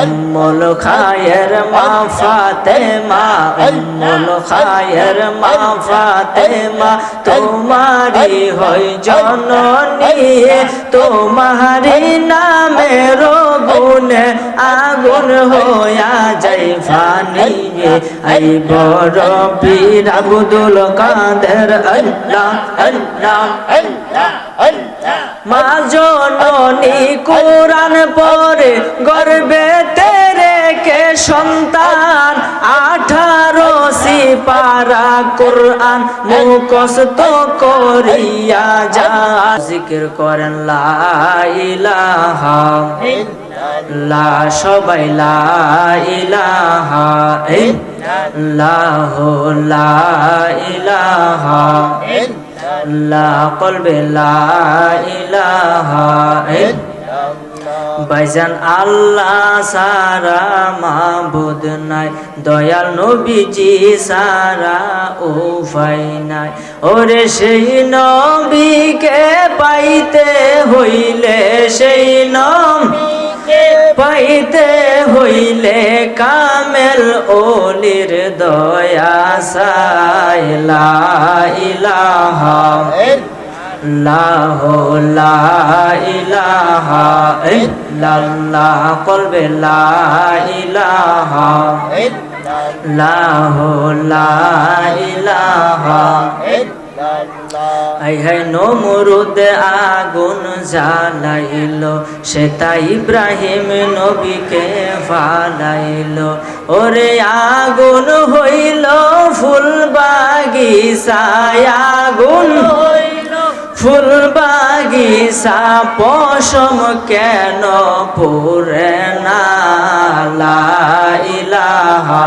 উম্মুল খায়ের মা ফাতেমা, উম্মুল খায়ের মা ফাতেমা তোমারি হই জননী তোমারি নামের গুণে আগুন হইয়া যাই ফানি এই বড় পীর আব্দুল কাদের, আল্লাহ আল্লাহ আল্লাহ। মা জননী কোরআন পরে গর্বে তেরে কে সন্তান? আঠারো সিপারা কোরআন মুখস্ত করিয়া যা জিকির করেন, লা ইলাহা লা সবাই লা ইলাহা ইল্লাহ লা ইলাহা কলবে ইলাহা বাইজান আল্লাহ সারা মাবুদ নাই, দয়াল নবীজি সারা ভাই নাই। ওরে সেই নবীকে পাইতে হইলে সেই নম পাইতে হইলে কামেল ওলির দয়া সাইলা ইলাহা লাহ লা ইলাহা ইল্লাল্লাহ। কলবে আই হাই নমরুদ আগুন জ্বালাইল সেটা ইব্রাহিম নবীকে ফালাইল। ওরে আগুন হইল ফুল বাগিচায় আগুন। ফুল বাগিচা পশম কেন পুরে না? ইলাহা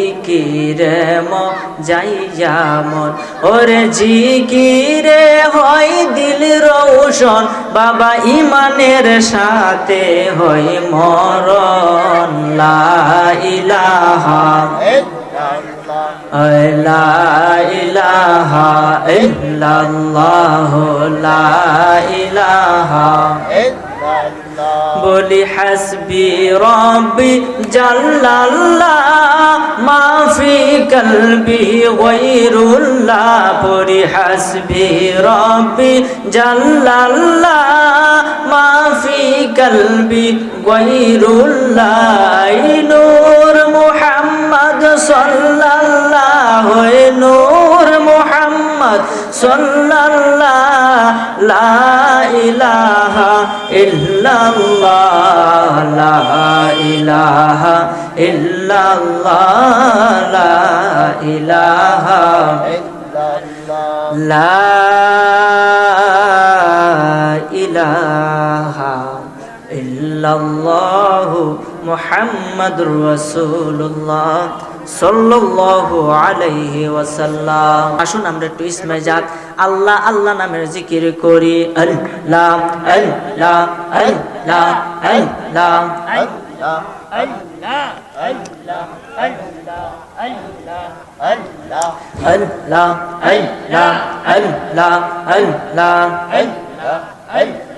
জিকির ম যাইয়া মন। ওর জিকিরে হয় দিল রৌশন, বাবা ইমানের সাথে হয় মরণ। লা ইলাহা লা ইলাহা ইল্লাল্লাহ, লা ইলাহা বলি হাসবি রব্বি জাল্লাল্লাহ মাফি কলবি গৈরুল্লাহ পরি হাসবি রব্বি জাল্লাল্লাহ মাফি কলবি গৈরুল্লাহ নূর মুহাম্মদ সাল্লাল্লাহ নূর মুহাম্মদ সাল্লাল্লাহ লা ইলাহা ইল্লাল্লাহ লা ইলাহা মুহাম্মাদুর রাসূলুল্লাহ সাল্লাল্লাহু আলাইহি ওয়াসাল্লাম আসুন আমরা একটু ইসমে আল্লাহ আল্লাহ নামের জিকির করি আল্লাহ আল্লাহ আল্লাহ আল্লাহ আল্লাহ আল্লাহ আল্লাহ আল্লাহ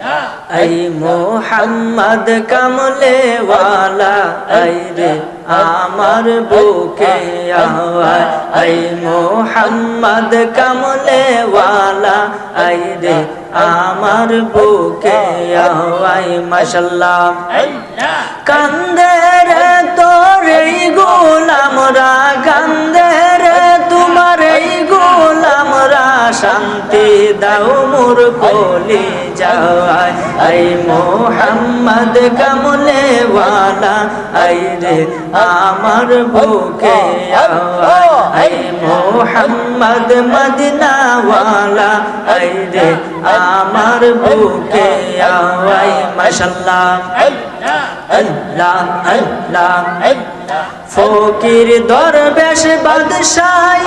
এই মোহাম্মদ কামলে এই রে আমার বুকে আওয়ায় এই মোহাম্মদ কামলে এই রে আমার বুকে আওয়ায় মাশাল্লাহ। কান্দে রে তোর এই গোলামরা কান্দে রে তোমার এই গোলামরা শান্তি দাও মোর কলি যায়। আই মোহাম্মদ কামলে ওয়ালা, আই রে আমার বুকে আই মোহাম্মদ মদিনা ওয়ালা, আই রে আমার বুকে আই মাশাল্লাহ আল্লাহ আল্লাহ। ফকির দরবেশ বাদশাহ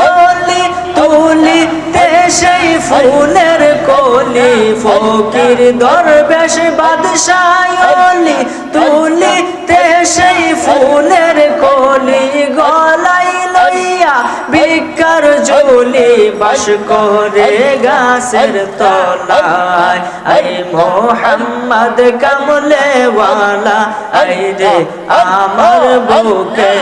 তুলিতে সেই ফুলের কলি ফকির দরবেশ বাদশায়লি তুলিতে সেই ফুলের কলি। জলি বাস করে গাছের তলায়। আই মোহাম্মদ কামলে ওয়ালা, আই রে আমার বুকে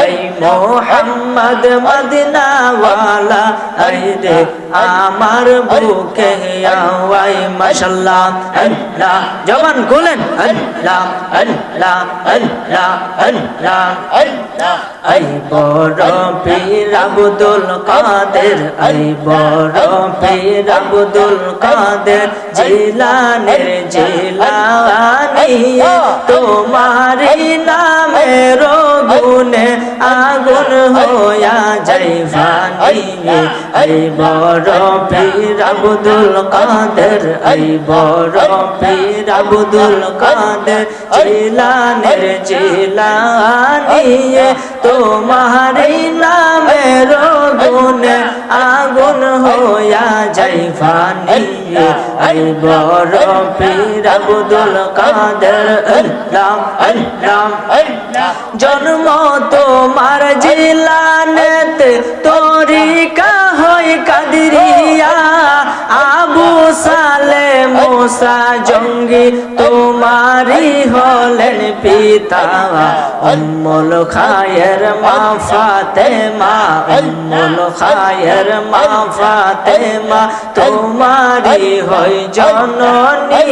আই মোহাম্মদ মদিনা ওয়ালা, আই রে আমার বুকে আয় মাশাল্লাহ, আল্লাহ, জবান খুলেন। আল্লাহ আল্লাহ আল্লাহ আল্লাহ আল্লাহ। আই বড় পীর আব্দুল কাদের, আই বড় পীর আব্দুল কাদের, জিলানের জিলানি তোমারি নামের গুনে আগুন হইয়া যাই ফানি আই বড় পীর আব্দুল কাদের, আই বড় পীর আব্দুল কাদের, জিলানের জিলানি তোমারি ফানি বড় জন্ম তোমার জিলানেতে তোরি হয় কাদরিয়া। আবু সালে মোসা জঙ্গি হলেন পিতা অম্মল খায়ের মা ফাতেমা অম্মল খায়ের মা ফাতেমা তোমারি হয় জননী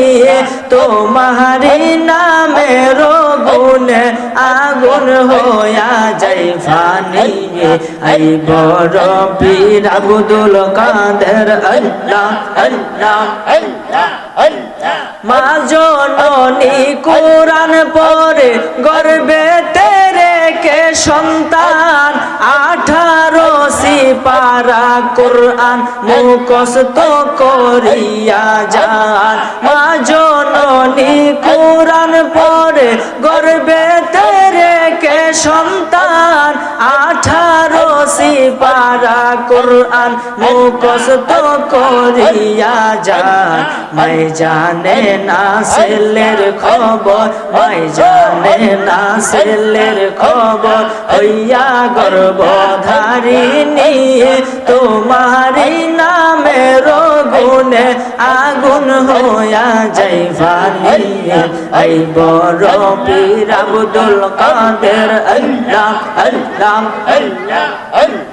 তোমারি নামের গুণে আগুন হইয়া যাই ফানি। আই বড় পীর আব্দুল কাদের, আল্লাহ আল্লাহ আল্লাহ আল্লাহ। মা জননী, কোরআন পরে গর্বে তেরে কে সন্তান? আঠারো সিপারা কোরআন মুখস্ত করিয়া যান। মা জননী, কোরআন পরে গর্বে তেরে কে সন্তান? সিপারা কোরআন মুখস্ত করিয়া যান। মাই জানে না ছেলের খবর মাই জানে না ছেলের খবর হইয়া গর্ভধারিণী তোমারি নামের গুণে আগুন হইয়া যাই ফানি আই বড় পীর আব্দুল কাদের আল্লাহ আল্লাহ আল্লাহ আল্লাহ।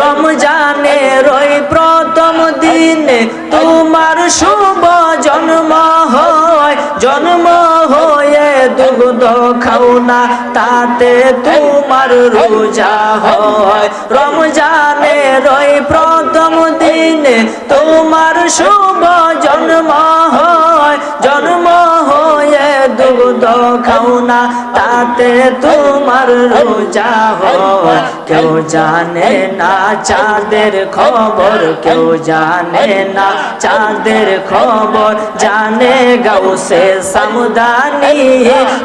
রমজানে রই প্রথম দিনে তোমার শুভ জন্ম হয়। জন্ম হয়ে দুগ্ধ খাও না, তাতে তোমার রোজা হয়। রমজানে রই প্রথম দিনে তোমার শুভ জন্ম হয়। জন্ম হয়ে দুগ্ধ খাও না, তাতে তোমার রোজা হয়। কেউ জানে না চাঁদের খবর, কেউ জানে না চাঁদের খবর। জানে গাউসে সামদানি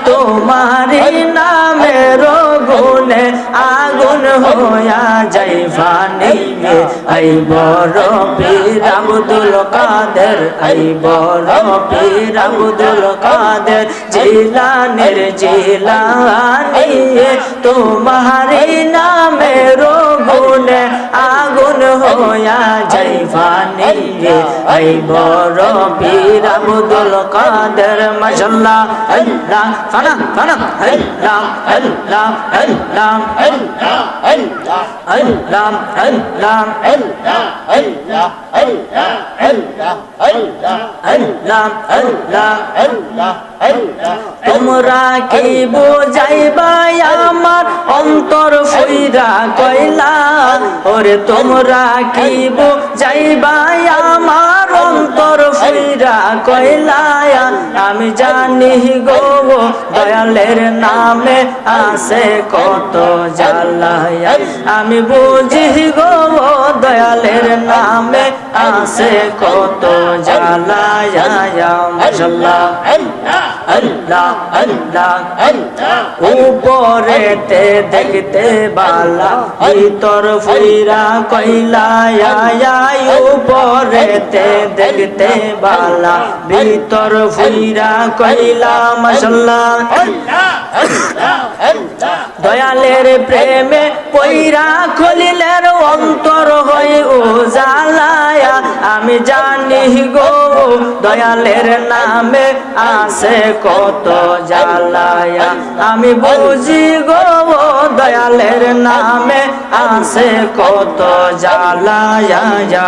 তোমারি নামের গুণে আগুন হইয়া যাই ফানি। আই বড় পীর আব্দুল কাদের আই বড় পীর আব্দুল কাদের, জিলানের জিলানি তোমারি নামের গুণে আগুন হইয়া যাই ফানি আই বড় পীর আব্দুল কাদের মাশাল্লাহ আল্লাহ ফানা ফানা আল্লাহ আল্লাহ আল্লাহ আল্লাহ আল্লাহ আল্লাহ আল্লাহ আল্লাহ আল্লাহ আল্লাহ আল্লাহ আল্লাহ আল্লাহ আল্লাহ তোমরা কি বোঝাইবা আমার অন্তর ফুইরা কইলা ওরে তোমরা কি বোঝাইবা আমার অন্তর ফুইরা কইলা আমি জানি গো দয়ালের নামে আছে কত জ্বালায়া। আমি বুঝি গো দয়ালের নামে আছে কত জ্বালায়া। মাশাল্লাহ, আল্লাহ আল্লাহ দেখতে বালা, ভিতর ফুইরা কইলা আয়, উপরেতে দেখতে বালা, ভিতর ফুইরা কইলা, মাশাল্লাহ। দয়ালের প্রেমে পইরা খলিলের অন্তর হই ও জালায়া আমি জানি গো, দয়ালের নামে আছে কত জালায়া আমি বুঝি গো, দয়ালের নামে আছে কত জালায়া যা